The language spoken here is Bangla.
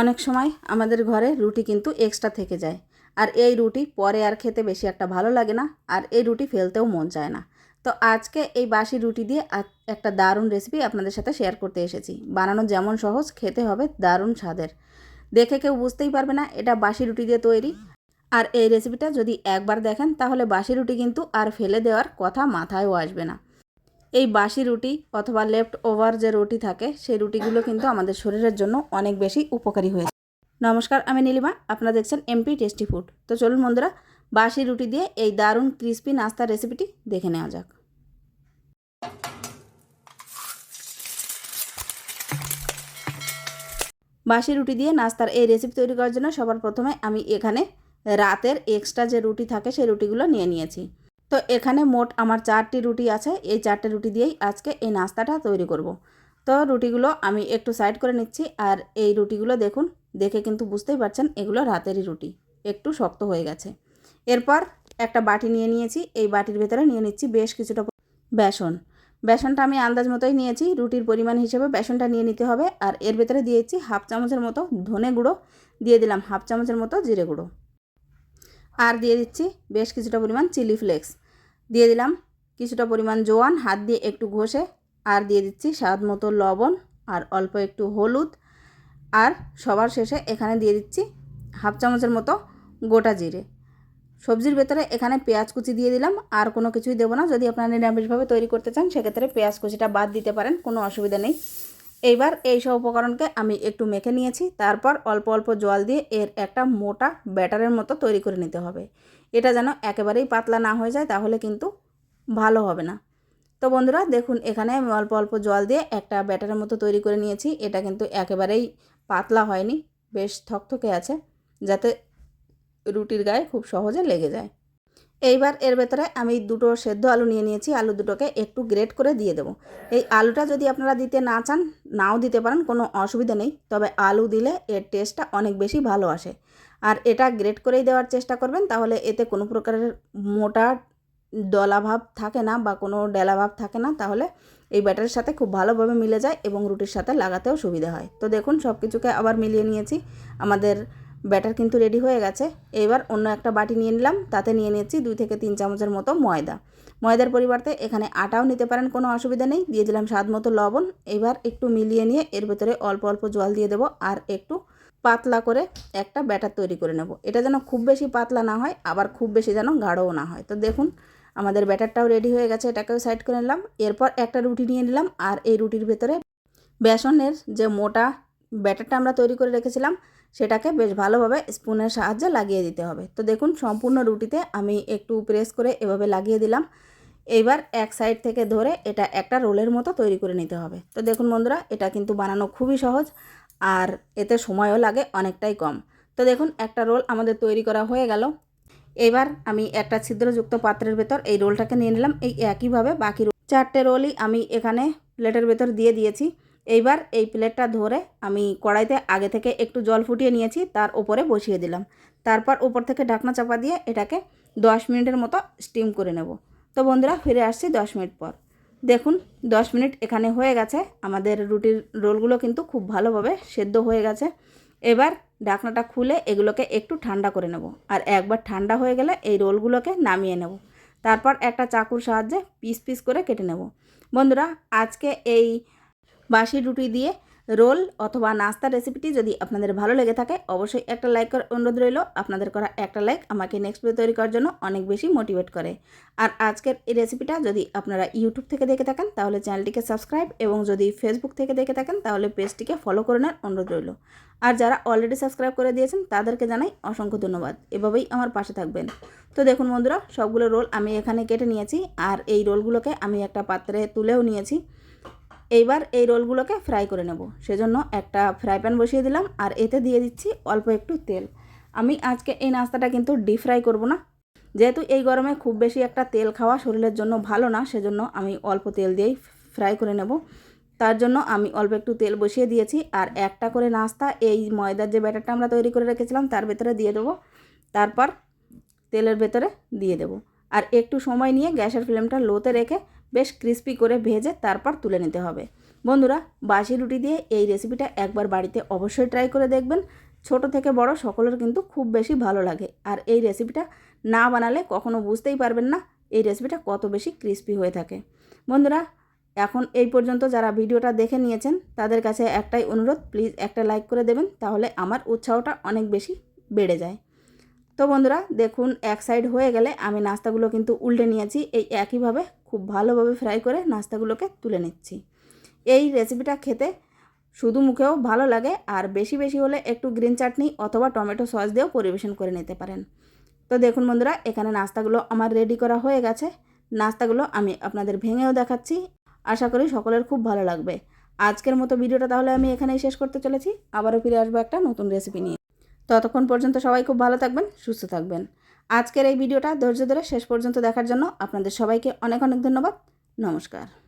অনেক সময় আমাদের ঘরে রুটি কিন্তু এক্সট্রা থেকে যায়। আর এই রুটি পরে আর খেতে বেশি একটা ভালো লাগে না, আর এই রুটি ফেলতেও মন চায় না। তো আজকে এই বাসি রুটি দিয়ে একটা দারুণ রেসিপি আপনাদের সাথে শেয়ার করতে এসেছি। বানানো যেমন সহজ, খেতে হবে দারুণ স্বাদের। দেখে কেউ বুঝতেই পারবে না, এটা বাসি রুটি দিয়ে তৈরি। আর এই রেসিপিটা যদি একবার দেখেন, তাহলে বাসি রুটি কিন্তু আর ফেলে দেওয়ার কথা মাথায়ও আসবে না। এই বাসি রুটি অথবা লেফট ওভার যে রুটি থাকে, সেই রুটিগুলো কিন্তু আমাদের শরীরের জন্য অনেক বেশি উপকারী হয়েছে নমস্কার, আমি নীলিমা, আপনারা দেখছেন এমপি টেস্টি ফুড তো চলুন বন্ধুরা, বাসি রুটি দিয়ে এই দারুণ ক্রিস্পি নাস্তার রেসিপিটি দেখে নেওয়া যাক। বাসি রুটি দিয়ে নাস্তার এই রেসিপি তৈরি করার জন্য সবার প্রথমে আমি এখানে রাতের এক্সট্রা যে রুটি থাকে, সেই রুটিগুলো নিয়ে নিয়েছি। তো এখানে মোট আমার চারটি রুটি আছে, এই চারটে রুটি দিয়েই আজকে এই নাস্তাটা তৈরি করব। তো রুটিগুলো আমি একটু সাইড করে নিচ্ছি, আর এই রুটিগুলো দেখুন, দেখে কিন্তু বুঝতেই পারছেন এগুলো রাতেরই রুটি, একটু শক্ত হয়ে গেছে। এরপর একটা বাটি নিয়ে নিয়েছি, এই বাটির ভেতরে নিয়ে নিচ্ছি বেশ কিছুটা বেসন। বেসনটা আমি আন্দাজ মতোই নিয়েছি, রুটির পরিমাণ হিসেবে বেসনটা নিয়ে নিতে হবে, আর এর ভেতরে দিয়েছি হাফ চামচের মতো ধনে গুঁড়ো, দিয়ে দিলাম হাফ চামচের মতো জিরে গুঁড়ো। আর দিয়ে দিচ্ছি বেশ কিছুটা পরিমাণ চিলি ফ্লেক্স। দিয়ে দিলাম কিছুটা পরিমাণ জোয়ান, হাত দিয়ে একটু ঘষে আর দিয়ে দিচ্ছি স্বাদ মতো লবণ আর অল্প একটু হলুদ। আর সবার শেষে এখানে দিয়ে দিচ্ছি হাফ চামচের মতো গোটা জিরে। সবজির ভেতরে এখানে পেঁয়াজ কুচি দিয়ে দিলাম, আর কোনো কিছুই দেবো না। যদি আপনারা নিরামিষভাবে তৈরি করতে চান, সেক্ষেত্রে পেঁয়াজ কুচিটা বাদ দিতে পারেন, কোনো অসুবিধা নেই। এইবার এই সব উপকরণকে আমি একটু মেখে নিয়েছি, তারপর অল্প অল্প জল দিয়ে এর একটা মোটা ব্যাটারের মতো তৈরি করে নিতে হবে। এটা যেন একেবারেই পাতলা না হয়ে যায়, তাহলে কিন্তু ভালো হবে না। তো বন্ধুরা, দেখুন, এখানে আমি অল্প অল্প জল দিয়ে একটা ব্যাটারের মতো তৈরি করে নিয়েছি। এটা কিন্তু একেবারেই পাতলা হয়নি, বেশ থকথকে আছে, যাতে রুটির গায়ে খুব সহজে লেগে যায়। এইবার এর ভেতরে আমি দুটো সেদ্ধ আলু নিয়ে নিয়েছি। আলু দুটোকে একটু গ্রেট করে দিয়ে দেবো। এই আলুটা যদি আপনারা দিতে না চান, নাও দিতে পারেন, কোনো অসুবিধা নেই। তবে আলু দিলে এর টেস্টটা অনেক বেশি ভালো আসে। আর এটা গ্রেট করেই দেওয়ার চেষ্টা করবেন, তাহলে এতে কোনো প্রকারের মোটা দলাভাব থাকে না বা কোনো ডেলাভাব থাকে না। তাহলে এই ব্যাটারের সাথে খুব ভালোভাবে মিলে যায় এবং রুটির সাথে লাগাতেও সুবিধা হয়। তো দেখুন সব কিছুকে আবার মিলিয়ে নিয়েছি। আমাদের ব্যাটার কিন্তু রেডি হয়ে গেছে। এবার অন্য একটা বাটি নিয়ে নিলাম, তাতে নিয়ে নিয়েছি দুই থেকে তিন চামচের মতো ময়দা। ময়দার পরিবর্তে এখানে আটাও নিতে পারেন, কোনো অসুবিধা নেই। দিয়ে দিলাম স্বাদ মতো লবণ। এবার একটু মিলিয়ে নিয়ে এর ভেতরে অল্প অল্প জল দিয়ে দেবো আর একটু পাতলা করে একটা ব্যাটার তৈরি করে নেব। এটা যেন খুব বেশি পাতলা না হয়, আবার খুব বেশি যেন গাঢ়ও না হয়। তো দেখুন, আমাদের ব্যাটারটাও রেডি হয়ে গেছে, এটাকেও সাইড করে নিলাম। এরপর একটা রুটি নিয়ে নিলাম, আর এই রুটির ভেতরে বেসনের যে মোটা ব্যাটারটা আমরা তৈরি করে রেখেছিলাম, সেটাকে বেশ ভালোভাবে স্পুনের সাহায্যে লাগিয়ে দিতে হবে। তো দেখুন, সম্পূর্ণ রুটিতে আমি একটু প্রেস করে এভাবে লাগিয়ে দিলাম। এইবার এক সাইড থেকে ধরে এটা একটা রোলের মতো তৈরি করে নিতে হবে। তো দেখুন বন্ধুরা, এটা কিন্তু বানানো খুবই সহজ আর এতে সময়ও লাগে অনেকটাই কম। তো দেখুন, একটা রোল আমাদের তৈরি করা হয়ে গেল। এবার আমি একটা ছিদ্রযুক্ত পাত্রের ভেতর এই রোলটাকে নিয়ে নিলাম। এই একইভাবে বাকি চারটে রোলই আমি এখানে প্লেটের ভেতর দিয়ে দিয়েছি। এইবার এই প্লেটটা ধরে আমি কড়াইতে আগে থেকে একটু জল ফুটিয়ে নিয়েছি, তার উপরে বসিয়ে দিলাম। তারপর উপর থেকে ঢাকনা চাপা দিয়ে এটাকে দশ মিনিটের মতো স্টিম করে নেব। তো বন্ধুরা, ফিরে আসছি দশ মিনিট পর। দেখুন, দশ মিনিট এখানে হয়ে গেছে। আমাদের রুটির রোলগুলো কিন্তু খুব ভালোভাবে সেদ্ধ হয়ে গেছে। এবার ঢাকনাটা খুলে এগুলোকে একটু ঠান্ডা করে নেব আর একবার ঠান্ডা হয়ে গেলে এই রোলগুলোকে নামিয়ে নেব। তারপর একটা চাকুর সাহায্যে পিস পিস করে কেটে নেব। বন্ধুরা, আজকে এই বাসি রুটি দিয়ে রোল অথবা নাস্তা রেসিপিটি যদি আপনাদের ভালো লেগে থাকে, অবশ্যই একটা লাইক করার অনুরোধ রইল। আপনাদের করা একটা লাইক আমাকে নেক্সট ভিডিও তৈরি করার জন্য অনেক বেশি মোটিভেট করে। আর আজকের এই রেসিপিটা যদি আপনারা ইউটিউব থেকে দেখে থাকেন, তাহলে চ্যানেলটিকে সাবস্ক্রাইব এবং যদি ফেসবুক থেকে দেখে থাকেন, তাহলে পেজটিকে ফলো করে নেওয়ার অনুরোধ রইল। আর যারা অলরেডি সাবস্ক্রাইব করে দিয়েছেন, তাদেরকে জানাই অসংখ্য ধন্যবাদ। এভাবেই আমার পাশে থাকবেন। তো দেখুন বন্ধুরা, সবগুলো রোল আমি এখানে কেটে নিয়েছি। আর এই রোলগুলোকে আমি একটা পাত্রে তুলেও নিয়েছি। এইবার এই রোলগুলোকে ফ্রাই করে নেব। সেজন্য একটা ফ্রাই প্যান বসিয়ে দিলাম আর এতে দিয়ে দিচ্ছি অল্প একটু তেল। আমি আজকে এই নাস্তাটা কিন্তু ডিপ ফ্রাই করব না। যেহেতু এই গরমে খুব বেশি একটা তেল খাওয়া শরীরের জন্য ভালো না, সেজন্য আমি অল্প তেল দিয়েই ফ্রাই করে নেব। তার জন্য আমি অল্প একটু তেল বসিয়ে দিয়েছি আর একটা করে নাস্তা, এই ময়দার যে ব্যাটারটা আমরা তৈরি করে রেখেছিলাম তার ভেতরে দিয়ে দেবো। তারপর তেলের ভেতরে দিয়ে দেবো। আর একটু সময় নিয়ে গ্যাসের ফ্লেমটা লোতে রেখে বেশ ক্রিস্পি করে ভেজে তারপর তুলে নিতে হবে। বন্ধুরা, বাসি রুটি দিয়ে এই রেসিপিটা একবার বাড়িতে অবশ্যই ট্রাই করে দেখবেন। ছোট থেকে বড় সকলের কিন্তু খুব বেশি ভালো লাগে। আর এই রেসিপিটা না বানালে কখনো বুঝতেই পারবেন না এই রেসিপিটা কত বেশি ক্রিস্পি হয়ে থাকে। বন্ধুরা, এখন এই পর্যন্ত যারা ভিডিওটা দেখে নিয়েছেন, তাদের কাছে একটাই অনুরোধ প্লিজ একটা লাইক করে দেবেন, তাহলে আমার উৎসাহটা অনেক বেশি বেড়ে যায়। তো বন্ধুরা, দেখুন, এক সাইড হয়ে গেলে আমি নাস্তাগুলো কিন্তু উল্টে নিয়েছি। এই একইভাবে খুব ভালোভাবে ফ্রাই করে নাস্তাগুলোকে তুলে নিচ্ছি। এই রেসিপিটা খেতে শুধু মুখেও ভালো লাগে, আর বেশি বেশি হলে একটু গ্রিন চাটনি অথবা টমেটো সস দিয়েও পরিবেশন করে নিতে পারেন। তো দেখুন বন্ধুরা, এখানে নাস্তাগুলো আমার রেডি করা হয়ে গেছে। নাস্তাগুলো আমি আপনাদের ভেঙেও দেখাচ্ছি। আশা করি সকলের খুব ভালো লাগবে। আজকের মতো ভিডিওটা তাহলে আমি এখানেই শেষ করতে চলেছি। আবারও ফিরে আসব একটা নতুন রেসিপি নিয়ে। ততক্ষণ পর্যন্ত সবাই খুব ভালো থাকবেন, সুস্থ থাকবেন। আজকের এই ভিডিওটা ধৈর্য ধরে শেষ পর্যন্ত দেখার জন্য আপনাদের সবাইকে অনেক অনেক ধন্যবাদ। নমস্কার।